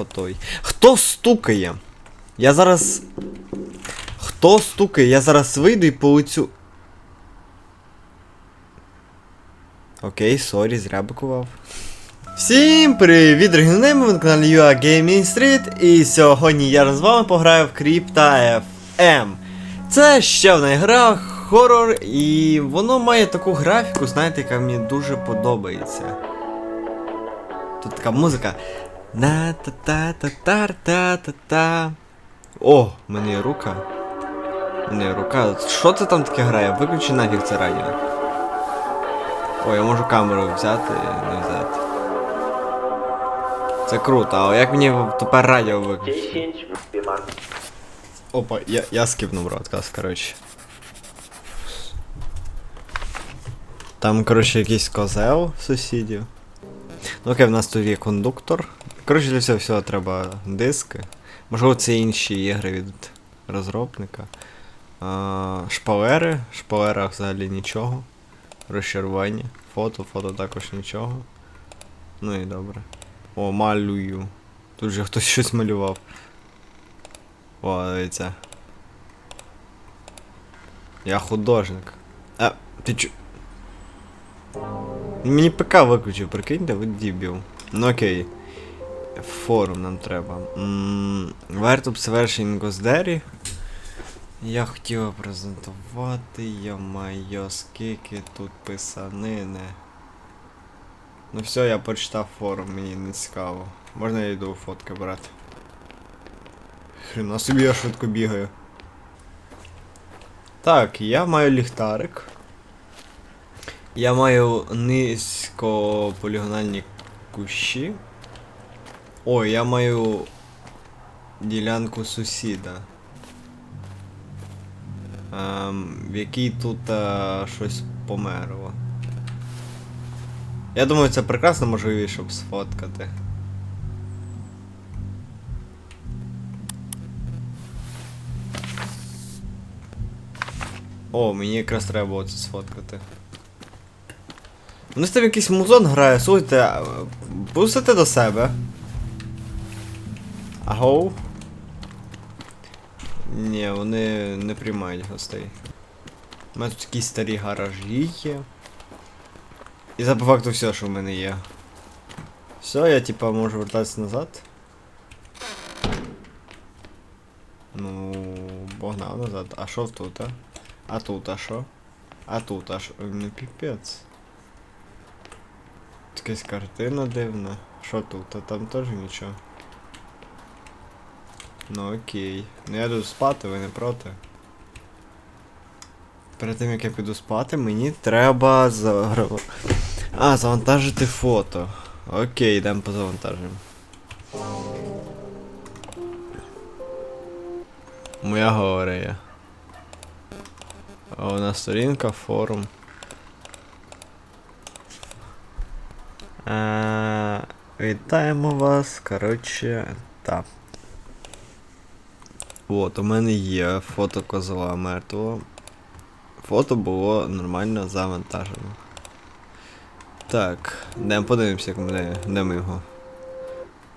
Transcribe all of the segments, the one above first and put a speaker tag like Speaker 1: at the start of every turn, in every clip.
Speaker 1: Отой. Хто стукає? Я зараз. Хто стукає? Я зараз вийду і полетю. Окей, сорі, зря бикував. Всім привіт, дорогі ними, ви на каналі UA Gaming Street, і сьогодні я з вами пограю в Crypta FM. Це ще одна гра, хорор, і воно має таку графіку, знаєте, яка мені дуже подобається. Тут така музика. На та та та та та та та О, є рука. В мене рука. Що це там таке грає? Виключи нафіг це радіо. О, я можу камеру взяти і не взяти. Це круто, а як мені тепер радіо виключити? Опа, я, я скипнув бродкаст, коротше. Там, коротше, якийсь козел сусідів. Ну окей, в нас тут є кондуктор. Коротше, для всього всього треба диски. Можливо, це інші ігри від розробника. Шпалери. В шпалерах взагалі нічого. Розчарування. Фото, фото також нічого. Ну і добре. О, малюю. Тут же хтось щось малював. О, дивіться. Я художник. А, ти чо? Мені ПК виключив, прикиньте, ви дібіл. Ну окей. Форум нам треба. Вертуп Свершень Госдері. Я хотів презентувати, я маю скільки тут писанини. Ну все, я прочитав форум, мені не цікаво. Можна я йду фотки брати? Хрена собі я швидко бігаю. Так, я маю ліхтарик. Я маю низькополігональні кущі. О, я маю ділянку сусіда. Ем, в якій тут е, щось померло. Я думаю, це прекрасна можливість, щоб сфоткати. О, мені якраз треба було це сфоткати. Вони з там якийсь музон грає, слухайте, пустите до себе. Агоу. Ні, вони не приймають гостей. У мене тут такі старі гаражі є. І за по факту все, що в мене є. Все, я типа можу вертатися назад. Ну, погнав назад. А що тут, а? А тут, а що? А тут, а що? Ну піпець. Якась картина дивна. Що тут? А там теж нічого. Ну окей. Ну я йду спати, ви не проти. Перед тим як я піду спати, мені треба за... А, завантажити фото. Окей, йдемо позавантажимо. Моя галерея. А у нас сторінка, форум. Е, вітаємо вас. Коротше, так. От, у мене є фото козла мертвого. Фото було нормально завантажено. Так, йдемо подивимося, де ми його.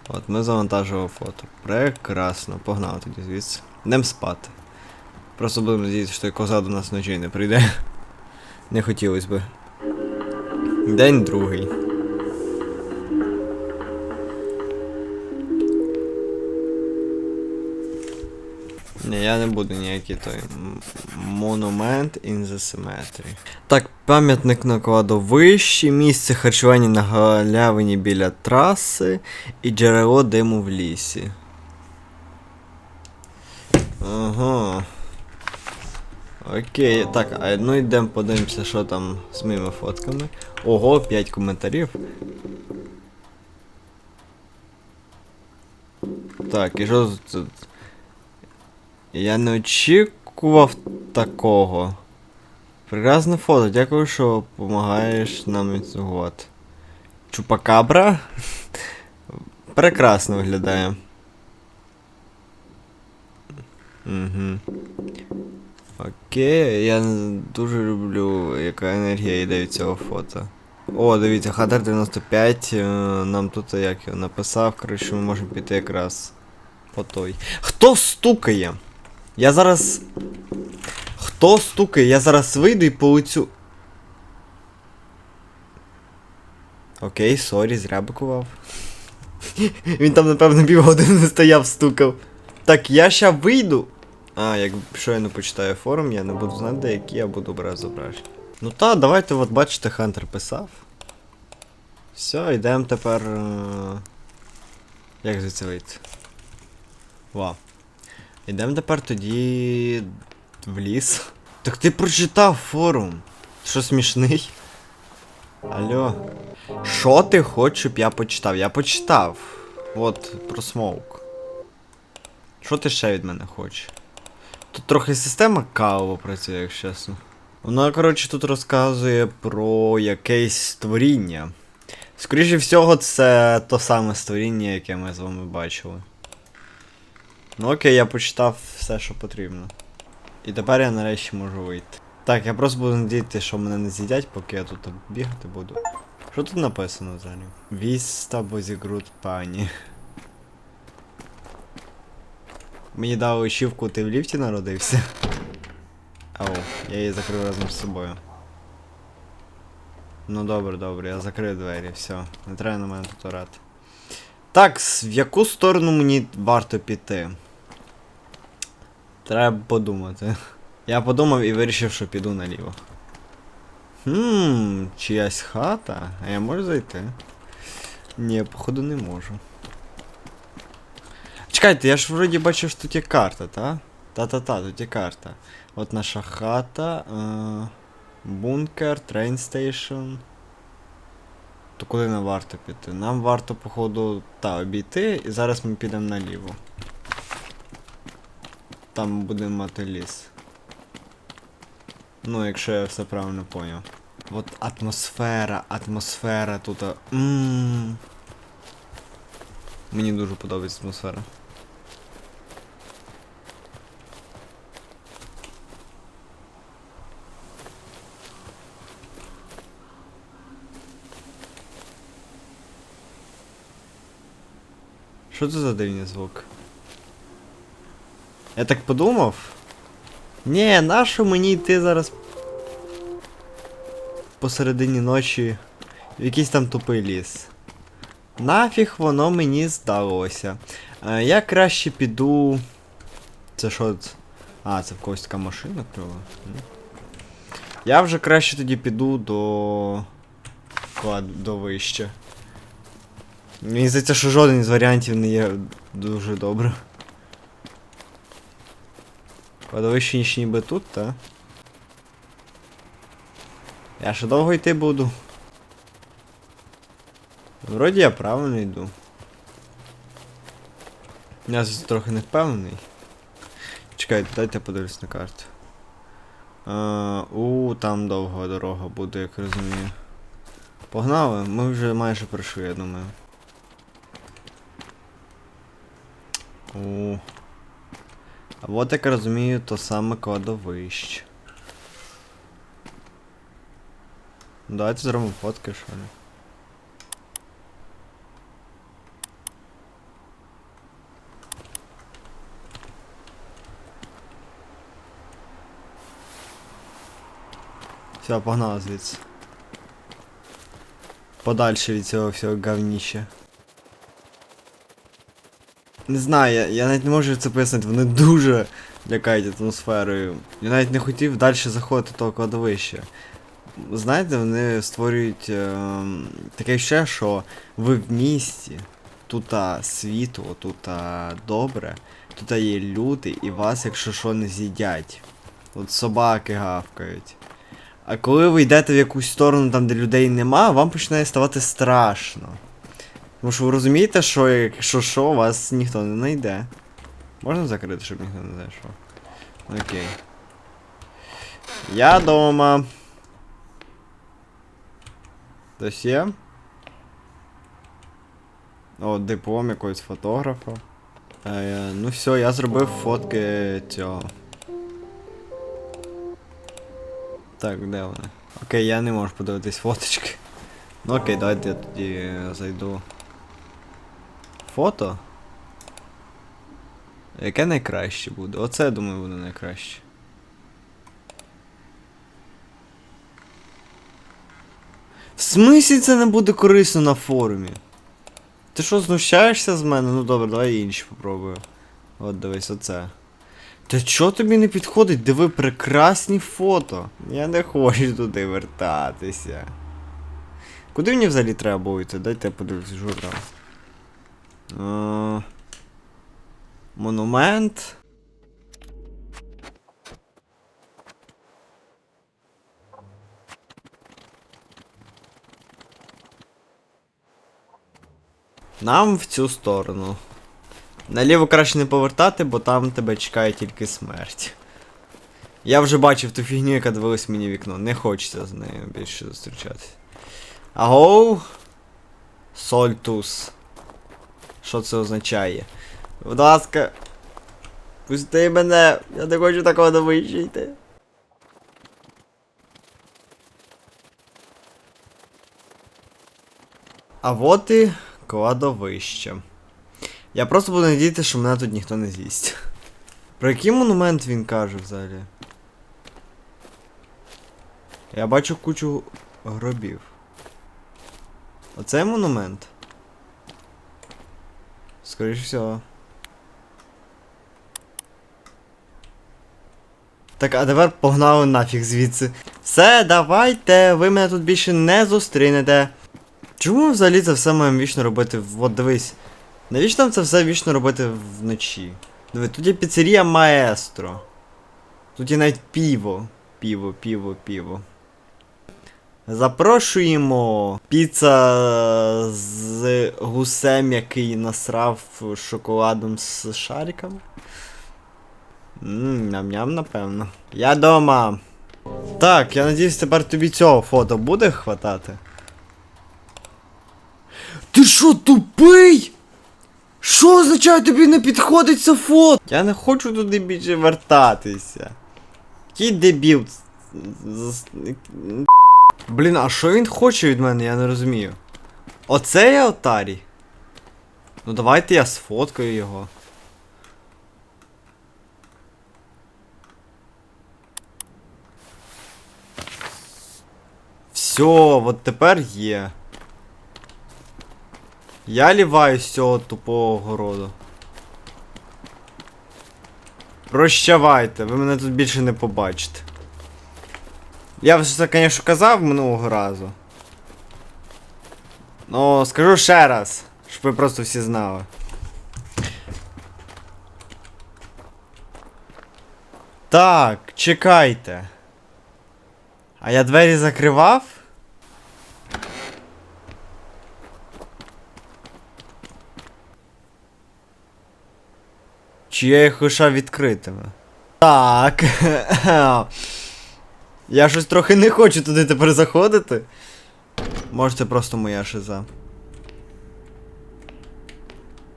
Speaker 1: От, ми завантажили фото. Прекрасно, погнали тоді звідси. Йдемо спати. Просто будемо надіятися, що коза до нас вночі не прийде. Не хотілося би. День другий. Ні, я не буду ніякий той монумент in the cemetery. Так, пам'ятник на кладовищі, місце харчування на галявині біля траси і джерело диму в лісі. Ага. Окей, так, а ну йдемо подивимося, що там з моїми фотками. Ого, 5 коментарів. Так, і що тут? Я не очікував такого. Прекрасне фото, дякую, що допомагаєш нам інсугувати. Чупакабра? Прекрасно виглядає. Угу. Окей, я дуже люблю, яка енергія йде від цього фото. О, дивіться, Хадер 95 е, нам тут як його написав, коротше, ми можемо піти якраз по той. Хто стукає? Я зараз. Хто стукає? Я зараз вийду і полетю. Окей, сорі, зря бикував. Він там, напевно, півгодини стояв, стукав. Так, я ща вийду. А, якщо я не почитаю форум, я не буду знати, які я буду брати зображення. Ну та, давайте, от бачите, Хантер писав. Все, йдемо тепер. е, Як звідси вийти? Вау. Йдемо тепер тоді. в ліс. Так ти прочитав форум. Що смішний? Алло. Що ти хочеш, щоб я почитав? Я почитав. От, про смоук. Що ти ще від мене хочеш? Тут трохи система каво працює, якщо чесно. Вона, коротше, тут розказує про якесь створіння. Скоріше всього, це то саме створіння, яке ми з вами бачили. Ну окей, я почитав все, що потрібно. І тепер я нарешті можу вийти. Так, я просто буду надіяти, що мене не з'їдять, поки я тут бігати буду. Що тут написано взагалі? Віста Бозігрут пані. Мені дали очівку, ти в ліфті народився. Ау, я її закрив разом з собою. Ну добре, добре, я закрив двері, все. Не треба на мене тут орати. Так, в яку сторону мені варто піти? Треба подумати. Я подумав і вирішив, що піду наліво. Хмм, чиясь хата? А я можу зайти? Ні, походу не можу. Чекайте, я ж вроді бачив, що тут є карта, та? Та-та-та, тут є карта. От наша хата. Е- бункер, трейн стейшн. То куди нам варто піти? Нам варто, походу, та, обійти, і зараз ми підемо наліво. Там будемо мати ліс. Ну, якщо я все правильно поняв. От атмосфера, атмосфера тут. а, Ммм. Мені дуже подобається атмосфера. Що це за дивний звук? Я так подумав. Ні, нащо мені йти зараз посередині ночі в якийсь там тупий ліс. Нафіг воно мені здалося. Е, я краще піду. Це що? А, це в когось така машина кльова. Я вже краще тоді піду до. кладовища. Мені здається, що жоден з варіантів не є дуже добре. Кладовище ніж ніби тут, та? Я ще довго йти буду. Вроді я правильно йду. Я трохи не впевнений. Чекайте, дайте подивлюсь на карту. А, там довга дорога буде, як розумію. Погнали, ми вже майже пройшли, я думаю. У. А от як розумію, то саме кладовище. Давайте зробимо фотки, що ли. Все, погнали звідси. Подальше від цього всього говніща. Не знаю, я, я навіть не можу це пояснити, вони дуже лякають атмосферою. Я навіть не хотів далі заходити до того кладовища. Знаєте, вони створюють е, таке ще, що ви в місті, тут світло, тут добре, тут є люди, і вас, якщо що, не з'їдять. От собаки гавкають. А коли ви йдете в якусь сторону, там, де людей нема, вам починає ставати страшно. Тому що ви розумієте, що якщо що, вас ніхто не знайде. Можна закрити, щоб ніхто не зайшов? Окей. Я дома. Хтось? О, диплом якогось фотографа. Е, ну все, я зробив фотки цього. Так, де вони? Окей, я не можу подивитись фоточки. Ну окей, давайте я тоді зайду. Фото. Яке найкраще буде? Оце, я думаю, буде найкраще. В смислі це не буде корисно на форумі? Ти що, знущаєшся з мене? Ну добре, давай інші попробую. От дивись, оце. Та чо тобі не підходить? Диви прекрасні фото. Я не хочу туди вертатися. Куди мені взагалі треба бути? Дайте я подивлюсь журнал. Е, Монумент. Нам в цю сторону. Наліво краще не повертати, бо там тебе чекає тільки смерть. Я вже бачив ту фігню, яка дивилась мені вікно. Не хочеться з нею більше зустрічатися. Агоу. Сольтус. Що це означає? Будь ласка. Пусти мене. Я не хочу такого вище. А от і кладовище. Я просто буду надіятися, що мене тут ніхто не з'їсть. Про який монумент він каже взагалі? Я бачу кучу гробів. Оце монумент. Скоріше всього. Так, а тепер погнали нафіг звідси. Все, давайте, ви мене тут більше не зустрінете. Чому взагалі це все маємо вічно робити? От дивись. Навіщо нам це все вічно робити вночі? Диви, тут є піцерія Маестро. Тут є навіть піво. Піво, піво, піво. Запрошуємо піца з гусем, який насрав шоколадом з шариками. Ммм, ням-ням, напевно. Я дома. Так, я надіюсь, тепер тобі цього фото буде хватати. Ти що, тупий? Що означає тобі не підходить це фото? Я не хочу туди більше вертатися. Який дебіл. Блін, а що він хоче від мене, я не розумію. Оце я отарій. Ну давайте я сфоткаю його. Все, от тепер є. Я ліваю з цього тупого городу. Прощавайте, ви мене тут більше не побачите. Я вже це, звісно, казав минулого разу. Ну, скажу ще раз, щоб ви просто всі знали. Так, чекайте. А я двері закривав? Чи я їх лишав відкритими? Так. Я щось трохи не хочу туди тепер заходити. Може це просто моя шиза.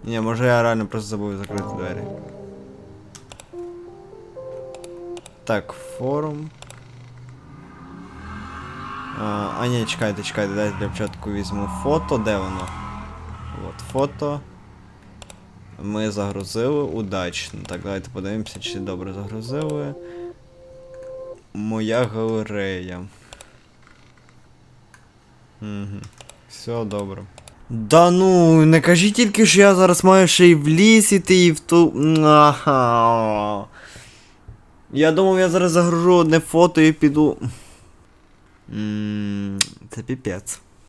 Speaker 1: Ні, може я реально просто забув закрити двері. Так, форум. А, а ні, чекайте, чекайте, дайте для початку візьму фото, де воно? От фото. Ми загрузили удачно. Так, давайте подивимося, чи добре загрузили. Моя галерея. Угу. Все добре. Да ну, не кажи тільки, що я зараз маю ще й в ліс іти і в ту. Ага. Я думав, я зараз загружу одне фото і піду. М, Це піпець.